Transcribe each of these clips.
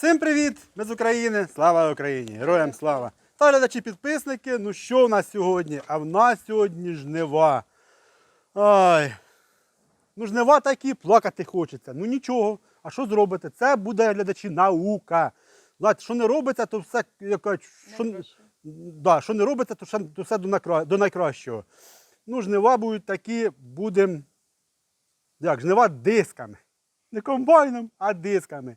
Всім привіт! Ми з України! Слава Україні! Героям слава! Та глядачі підписники, ну що в нас сьогодні? А в нас сьогодні жнива. Ай. Ну, жнива такі, плакати хочеться. Ну нічого. А що зробите? Це буде глядачі наука. Знаєте, що не робиться, то все як що, да, що не робиться, то, то все до, накра... до найкращого. Ну, жнива будуть такі, будемо. Як, жнива дисками. Не комбайном, а дисками.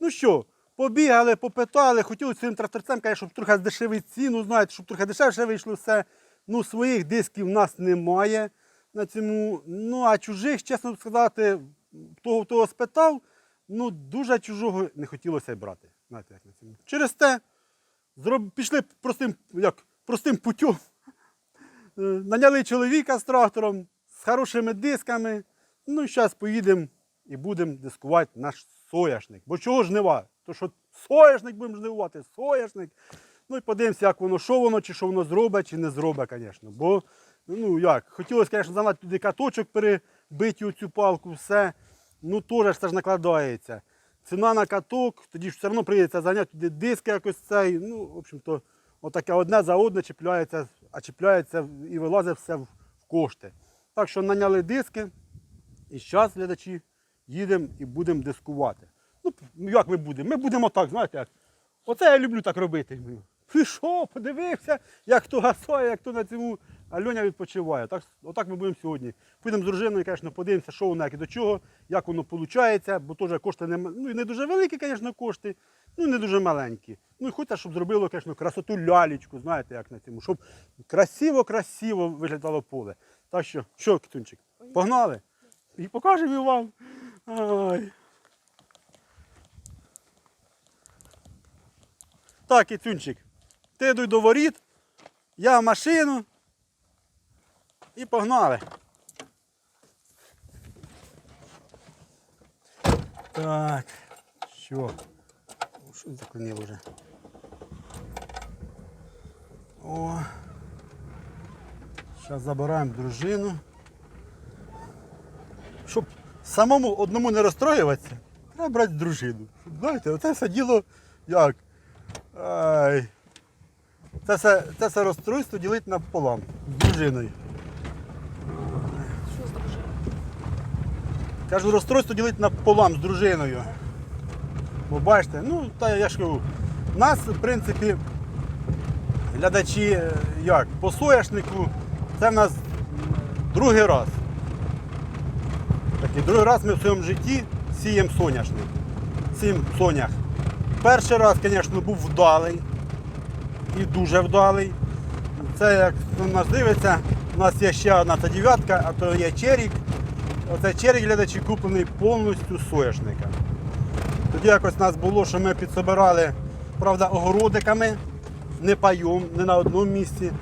Ну що, побігали, попитали, хотіли своїм тракторцем, каже, щоб трохи здешевити ціну, знаєте, щоб трохи дешевше вийшло все. Ну, своїх дисків в нас немає на цьому. Ну, а чужих, чесно сказати, того, того спитав, ну, дуже чужого не хотілося й брати. Знаєте, як на цьому. Через те зроб... пішли простим, як, простим путем. Е, Наняли чоловіка з трактором, з хорошими дисками. Ну, зараз поїдемо і будемо дискувати наш соняшник. Бо чого ж жнива? То що соняшник будемо жнивувати, соняшник. Ну і подивимося, як воно, що воно, чи що воно зробить, чи не зробить, звісно. Бо, ну як, хотілося, звісно, занати туди каточок перебити оцю палку, все. Ну теж це ж накладається. Ціна на каток, тоді ж все одно прийдеться зайняти туди диски якось цей. Ну, в общем-то, отаке одне за одне чіпляється, а чіпляється і вилазить все в кошти. Так що наняли диски. І зараз, глядачі, їдемо і будемо дискувати. Ну, як ми будемо? Ми будемо так, знаєте, як. Оце я люблю так робити. Пішов, подивився, як хто гасає, як хто на цьому. А Льоня відпочиває. Так, отак ми будемо сьогодні. Підемо з дружиною, звісно, подивимося, що воно як і до чого, як воно виходить, бо теж кошти не, ну, і не дуже великі, звісно, кошти, ну і не дуже маленькі. Ну і хочеться, щоб зробило, звісно, красоту лялечку, знаєте, як на цьому, щоб красиво-красиво виглядало поле. Так що, що, Китунчик, погнали? І покажемо і вам. Ай. Так, Кицюнчик, ти йдуй до воріт, я в машину і погнали. Так, що? Що заклинило вже? О. Зараз забираємо дружину. Щоб самому одному не розстроюватися, треба брати дружину. Знаєте, оце все діло як. Ай. Це все, це все розстройство ділить напополам з дружиною. Що з дружиною? Кажу, розстройство ділить напополам з дружиною. Бо бачите, ну, та я ж кажу, у нас, в принципі, глядачі, е, як, по соняшнику, це в нас другий раз. Такий другий раз ми в своєму житті сіємо соняшник. Сім сонях. Перший раз, звісно, був вдалий і дуже вдалий. Це як хто нас дивиться, у нас є ще одна та дев'ятка, а то є черік. Оце черік глядачі куплений повністю з соняшника. Тоді якось нас було, що ми підсобирали, правда, огородиками, не пайом, не на одному місці,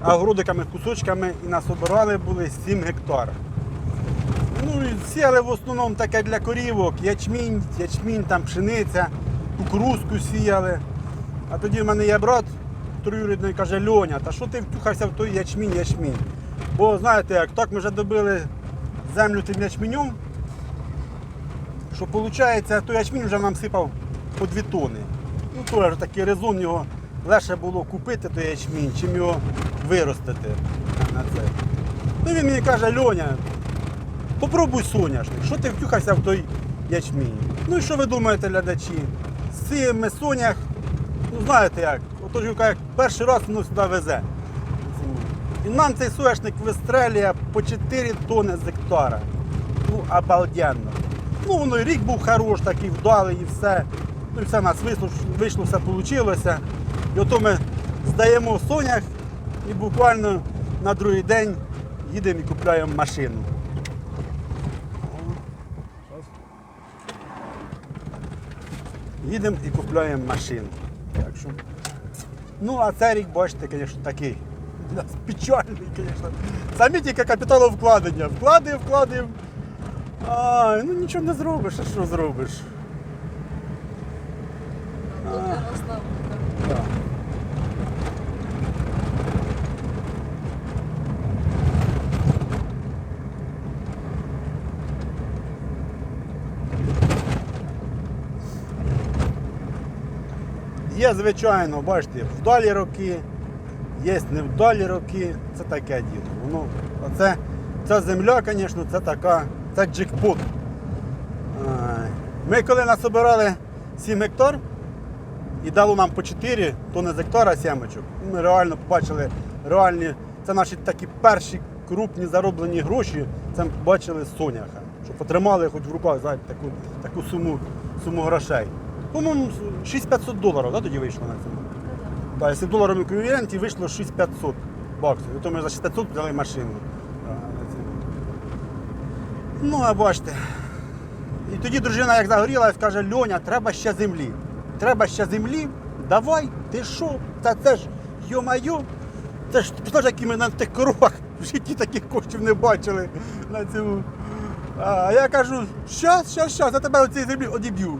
а огородиками, кусочками і насобирали були 7 гектар. Ну сіяли в основному таке для корівок, ячмінь, ячмінь, там пшениця, кукурузку сіяли. А тоді в мене є брат троюрідний, каже, Льоня, та що ти втюхався в той ячмінь, ячмінь? Бо знаєте, як так ми вже добили землю тим ячменем, що виходить, той ячмінь вже нам сипав по 2 тони. Ну, теж такий резон його легше було купити той ячмінь, чим його виростити на це. Ну він мені каже, Льоня, попробуй соняшник, що ти втюхався в той ячмінь. Ну і що ви думаєте, глядачі? Цими сонях, ну знаєте як, отож як перший раз воно сюди везе. І нам цей соняшник вистрелює по 4 тони з гектара. Ну, обалденно. Ну, воно і рік був хорош, такий вдалий і все. Ну і все нас вийшло, вийшло все вийшло. І ото ми здаємо сонях і буквально на другий день їдемо і купляємо машину. Їдемо і купляємо машину. Так що... Ну, а цей рік, бачите, звісно, такий. Печальний, звісно. Самі тільки капіталовкладення. Вкладаємо, вкладаємо. А, ну нічого не зробиш, а що зробиш? Є, звичайно, бачите, вдалі роки, є невдалі роки. Це таке діло. Воно, оце, ця земля, звісно, це така, це джекпот. Ми коли насобирали 7 гектар і дало нам по 4 тонни з гектара сімечок, ми реально побачили реальні, це наші такі перші крупні зароблені гроші, це ми побачили соняха. Щоб отримали хоч в руках знаєте, таку, таку суму, суму грошей. По-моєму, 6500 доларів да, тоді вийшло на цьому. Так, якщо в доларовому еквіваленті вийшло 6500 баксів. І то ми за 6500 взяли машину. Цьому. Ну, а бачите. І тоді дружина як загорілась, каже, Льоня, треба ще землі. Треба ще землі. Давай, ти що? Та це ж, йо-майо, це ж які ми на тих коровах в житті таких коштів не бачили на цьому. А я кажу, щас, щас, щас, я тебе оцій землі одіб'ю.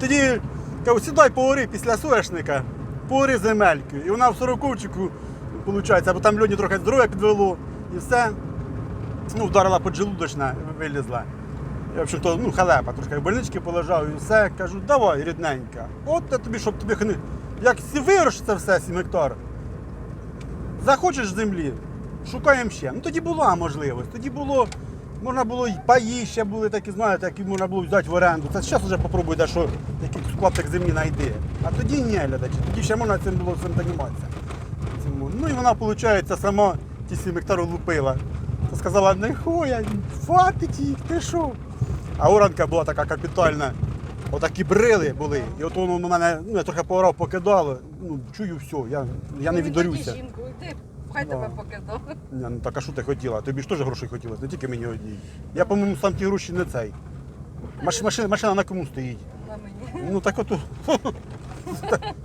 Тоді кажу, сідай поори після соняшника, поори земельки. І вона в сороковчику, виходить, бо там льоні трохи здоров'я підвело і все. Ну, вдарила поджелудочна, вилізла. Я, в общем-то, ну, халепа, трошки в больничці полежав і все. Кажу, давай, рідненька. От я тобі, щоб тобі хни- як сі це все, 7 гектар. Захочеш землі, шукаємо ще. Ну тоді була можливість. Тоді було, можна було і паї ще були такі, знаєте, які можна було взяти в оренду. Це зараз вже попробуй, де що якийсь клаптик землі знайди. А тоді ні, глядачі, тоді ще можна цим було цим займатися. Ну і вона, виходить, сама ті 7 гектарів лупила. То сказала, не хоя, хватить їх, ти що? А оранка була така капітальна. Отакі брили були. І от воно на мене, ну я трохи поорав, покидало. Ну, чую все, я, я не Ну, хай Да. тебе покидав. Ні, ну так а що ти хотіла? Тобі ж теж грошей хотілося, не тільки мені одній. Я, по-моєму, сам ті гроші не цей. Маш, машина, машина на кому стоїть? На мені. Ну так от.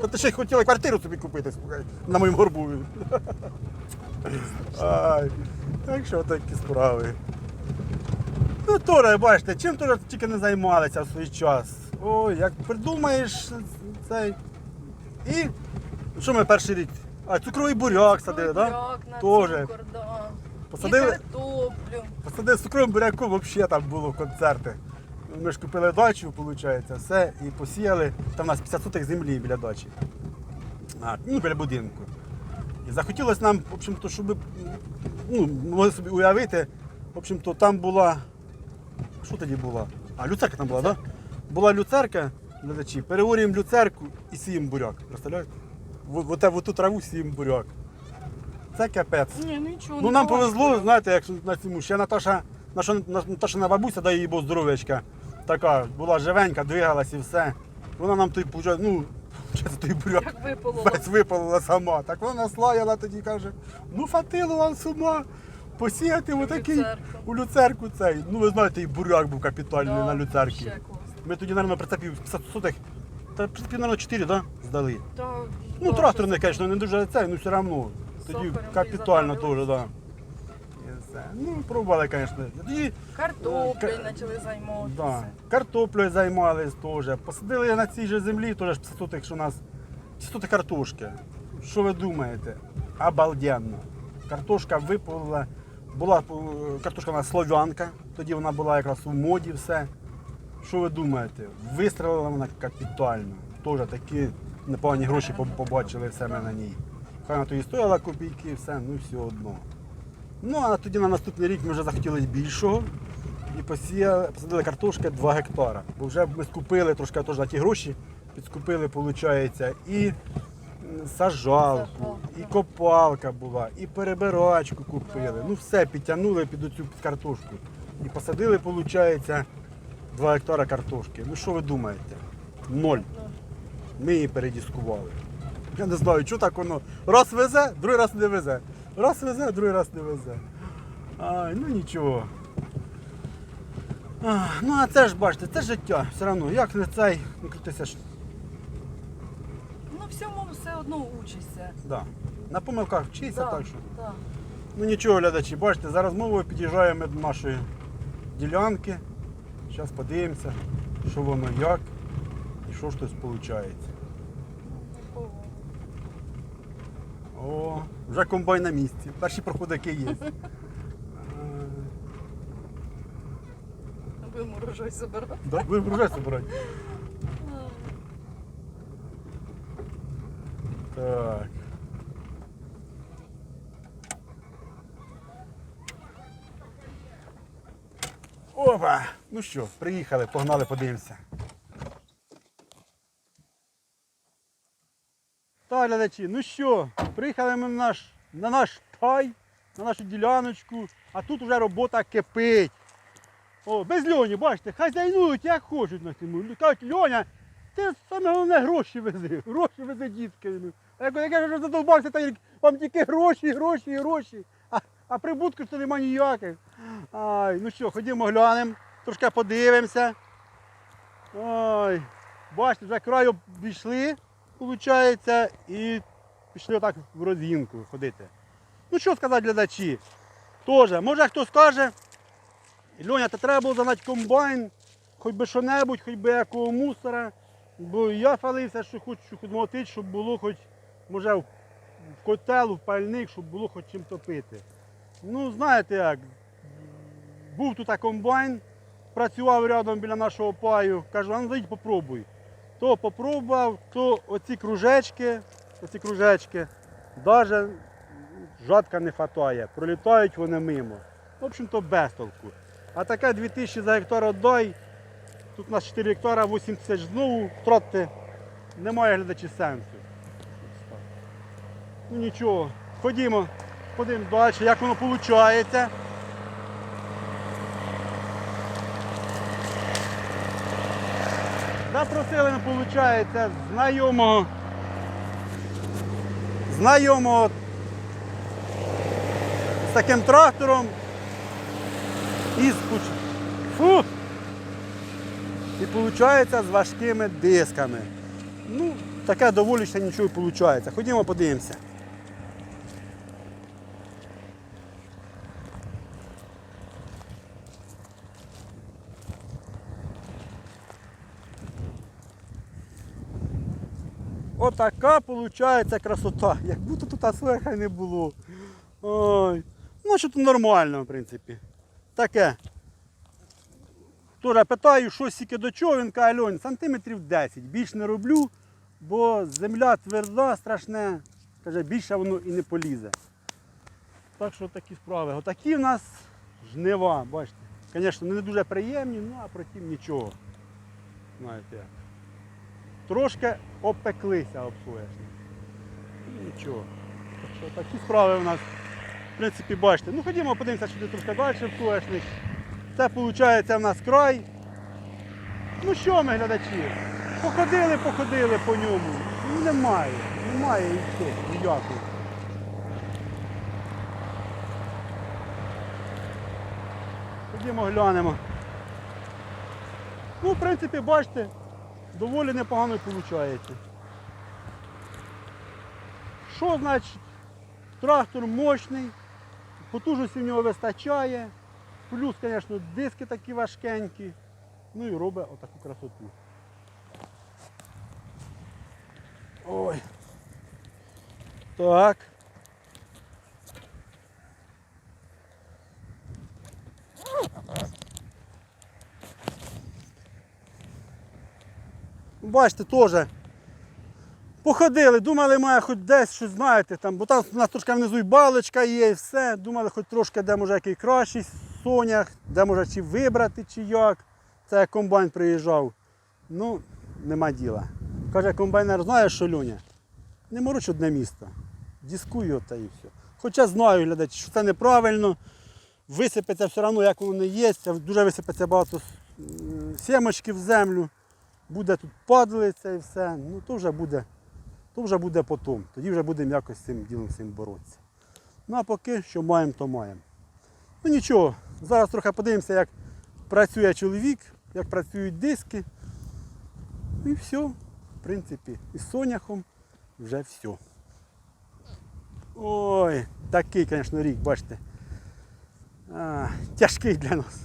Та ти ще й хотіла квартиру собі купити, слухай, на моєму горбу. Ай, так що такі справи. Ну, Торе, бачите, чим теж тільки не займалися в свій час. Ой, як придумаєш цей. І що ми перший рік? А, цукровий буряк садили, так? Буряк на Тоже. цукор, да. Посадили? І картоплю. Посадив з цукровим буряком, взагалі там було концерти. Ми ж купили дачу, виходить, все, і посіяли. Там у нас 50 сотих землі біля дачі. А, ну, біля будинку. І захотілося нам, в общем-то, щоб ну, могли собі уявити, в общем-то, там була. Що тоді була? А, люцерка там була, так? Да? Була люцерка, глядачі, переорюємо люцерку і сіємо буряк. Представляєте? В, в, ту траву сіємо буряк. Це капець. Ні, нічого. Ну нам повезло, знаєте, як на цьому. Ще Наташа, наша, Наташина бабуся, дай їй Бог здоров'ячка, така була живенька, двигалась і все. Вона нам той, ну, той буряк весь випалила сама. Так вона слаяла тоді каже, ну фатило вам з ума, посіяти отакий у люцерку цей. Ну ви знаєте, і буряк був капітальний Да, на люцерці. Ми тоді, мабуть, прицепів 50 сотих, та прицепів, мабуть, 4, да? здали. Та, Ну, да, тракторний, щось звісно, не дуже цей, ну все одно. Тоді капітально теж, так. Да. Ну, пробували, звісно. Тоді Картоплею Ка- почали да, займатися. картоплею займались теж. Посадили на цій же землі, теж 50 сотих, що у нас 50 сотих картошки. Що ви думаєте? Обалденно. Картошка випала. Була е, картошка у нас слов'янка, тоді вона була якраз у моді, все. Що ви думаєте? Вистрілила вона капітально. Теж такі непогані гроші побачили все на ній. Хай вона тоді стояла копійки, все, ну все одно. Ну а тоді на наступний рік ми вже захотіли більшого і посіяли, посадили картошки 2 гектара. Бо вже ми скупили трошки теж на ті гроші, підскупили, виходить, і Саджалку, і копалка була, і перебирачку купили. Ну все, підтягнули під оцю під картошку. І посадили, виходить, 2 гектара картошки. Ну що ви думаєте? Ноль. Ми її передіскували. Я не знаю, що так воно. Раз везе, другий раз не везе. Раз везе, другий раз не везе. Ай, ну нічого. А, ну а це ж бачите, це життя. Все одно, як не цей, не крутися ж. Ну всьому все одно учишся. Да. На помилках вчися, Да, так що. да. Ну нічого, глядачі, бачите, зараз мовою під'їжджаємо до нашої ділянки. Зараз подивимося, що воно як і що ж тут виходить. О, вже комбайн на місці. Перші проходики є. Будемо урожай забирати. Да, будемо врожай збирати. Так. Опа! Ну що, приїхали, погнали, подивимося. Глядачі, ну що, приїхали ми на наш, на наш тай, на нашу діляночку, а тут вже робота кипить. О, без Льоні, бачите, хазяйнують як хочуть на цьому. Кажуть, Льоня, ти саме головне гроші вези, гроші вези дітки. А я кажу, що задовбався, та вам тільки гроші, гроші, гроші. А, а прибутку то нема ніяких. Ай, ну що, ходімо глянемо, трошки подивимося. Ой, бачите, вже краю обійшли, виходить, і пішли отак в розгінку ходити. Ну що сказати глядачі? Тоже, може хто скаже, Льоня, та треба було загнати комбайн, хоч би що-небудь, хоч би якого мусора. Бо я фалився, що хочу мотити, щоб було хоч, може, в котел, в пальник, щоб було хоч чим топити. Ну, знаєте як, був тут комбайн, працював рядом біля нашого паю, кажу, а ну зайдь попробуй. То попробував, то оці кружечки, оці кружечки, навіть жатка не хватає, пролітають вони мимо. В общем-то без толку. А таке 2000 за гектар отдай, тут у нас 4 гектара, 8 тисяч знову втратити, немає глядачі сенсу. Ну нічого, ходімо, ходимо далі, як воно виходить. Запросили виходить, знайомого. Знайомого з таким трактором і з. Фу! І виходить з важкими дисками. Ну, таке доволі ще нічого виходить. Ходімо подивимося. Отака виходить красота. Як будто тут асфальта не було. Ой. Ну, що тут нормально, в принципі. Таке. Тоже питаю, що сіки до чого, він каже, Альонь, сантиметрів 10. Більш не роблю, бо земля тверда, страшне. Каже, більше воно і не полізе. Так що такі справи. Отакі в нас жнива, бачите. Звісно, не дуже приємні, ну а протім нічого. Знаєте як. Трошки обпеклися об соняшник. Ну, Нічого. Що такі справи у нас. В принципі, бачите. Ну ходімо, подивимося, що трошки далі соняшник. Це виходить в нас край. Ну що ми, глядачі? Походили, походили по ньому. Ну немає. Немає і все, ніякої. Ходімо глянемо. Ну, в принципі, бачите, доволі непогано виходить. Що значить? Трактор мощний, потужності в нього вистачає. Плюс, звісно, диски такі важкенькі. Ну і робить отаку красоту. Ой. Так. Бачите, теж походили, думали, має хоч десь щось знаєте, там, бо там у нас трошки внизу і балочка є, і все. Думали, хоч трошки, де може який кращий сонях, де може чи вибрати, чи як. Це як комбайн приїжджав. Ну, нема діла. Каже, комбайнер, знаєш що, Люня? Не мороч одне місто. Дискуй його та і все. Хоча знаю, глядачі, що це неправильно. Висипеться все одно, як воно є. Дуже висипеться багато сімочки в землю. Буде тут падлиця і все. Ну то вже буде, то вже буде потім. Тоді вже будемо якось з цим ділом цим боротися. Ну а поки що маємо, то маємо. Ну нічого, зараз трохи подивимося, як працює чоловік, як працюють диски. Ну, І все, в принципі, із соняхом вже все. Ой, такий, звісно, рік, бачите. А, тяжкий для нас.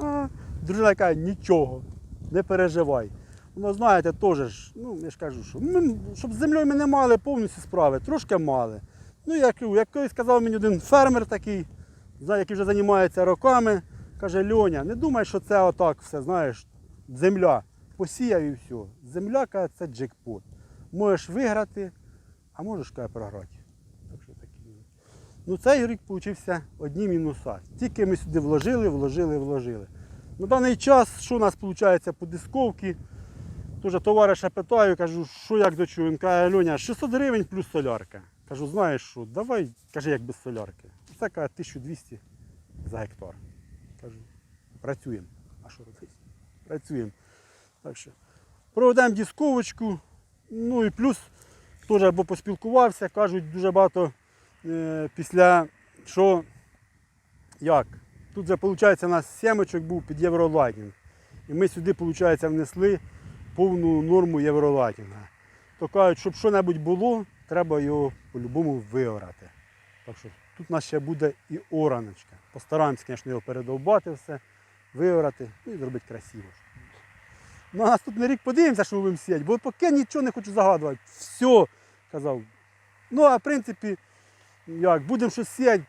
А, дружина каже, нічого, не переживай. Воно, знаєте, теж, ну, я ж кажу, що ми, щоб з землею ми не мали повністю справи, трошки мали. Ну, як, як колись сказав мені один фермер такий, який вже займається роками, каже, Льоня, не думай, що це отак все, знаєш, земля. Посіяв і все. Земля, каже, це джекпот. Можеш виграти, а можеш каже, програти. Так що такі. Ну цей рік получився одні мінуса. Тільки ми сюди вложили, вложили, вложили. На даний час, що у нас виходить по дисковці, Тоже товариша питаю, кажу, що як до чого. Він каже, Льоня, 600 гривень плюс солярка. Кажу, знаєш що, давай, каже, як без солярки. Це каже 1200 за гектар. Кажу, працюємо. А що робити? Працюємо. Так що проведемо дисковочку. Ну і плюс теж або поспілкувався, кажуть, дуже багато е, після що як. Тут вже виходить у нас сімочок був під євролайнінг. І ми сюди, виходить, внесли повну норму євролайтінга. То кажуть, щоб що-небудь було, треба його по-любому виорати. Так що тут у нас ще буде і ораночка. Постараємося, звісно, його передовбати все, виорати ну і зробити красиво. Ну, а наступний рік подивимося, що ми будемо сіяти, бо поки нічого не хочу загадувати. Все, казав. Ну, а в принципі, як, будемо щось сіяти,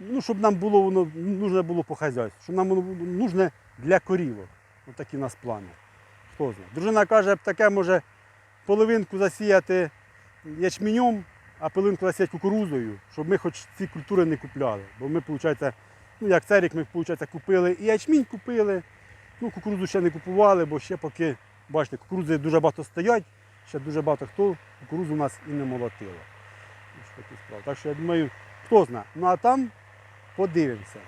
ну, щоб нам було воно нужне було по хазяйству, щоб нам воно було нужне для корівок. Ось такі в нас плани. Хто. Дружина каже, таке може половинку засіяти ячменем, а половинку засіяти кукурузою, щоб ми хоч ці культури не купляли. Бо ми, виходить, ну як цей рік ми виходить, купили і ячмінь купили, ну кукурузу ще не купували, бо ще поки, бачите, кукурузи дуже багато стоять, ще дуже багато хто кукурузу у нас і не молотило. Так що я думаю, хто знає. Ну а там подивимося.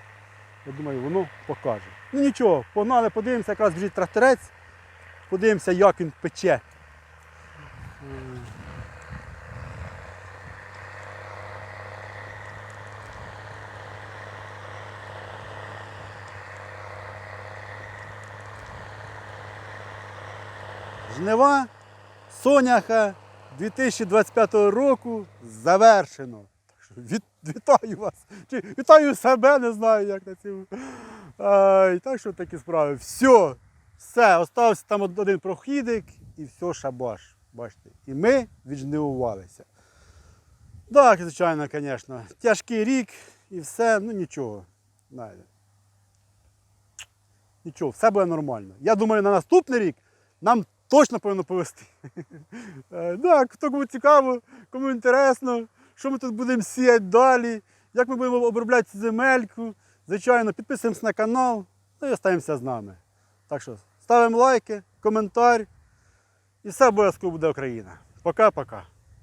Я думаю, воно покаже. Ну нічого, погнали, подивимося, якраз біжить тракторець, подивимося, як він пече. Жнива Соняха 2025 року завершено. Так що від, вітаю вас. Чи, вітаю себе, не знаю, як на цьому. Так що такі справи. Все, все, остався там один прохідик і все шабаш. Бачите. І ми віджнивувалися. Так, звичайно, звісно. Тяжкий рік і все, ну нічого. Нічого, все буде нормально. Я думаю, на наступний рік нам точно повинно повести. Е, Так, хто кому цікаво, кому інтересно, що ми тут будемо сіяти далі, як ми будемо обробляти цю земельку. Звичайно, підписуємося на канал, ну і остаємося з нами. Так що ставимо лайки, коментар, і все обов'язково буде Україна. Пока-пока.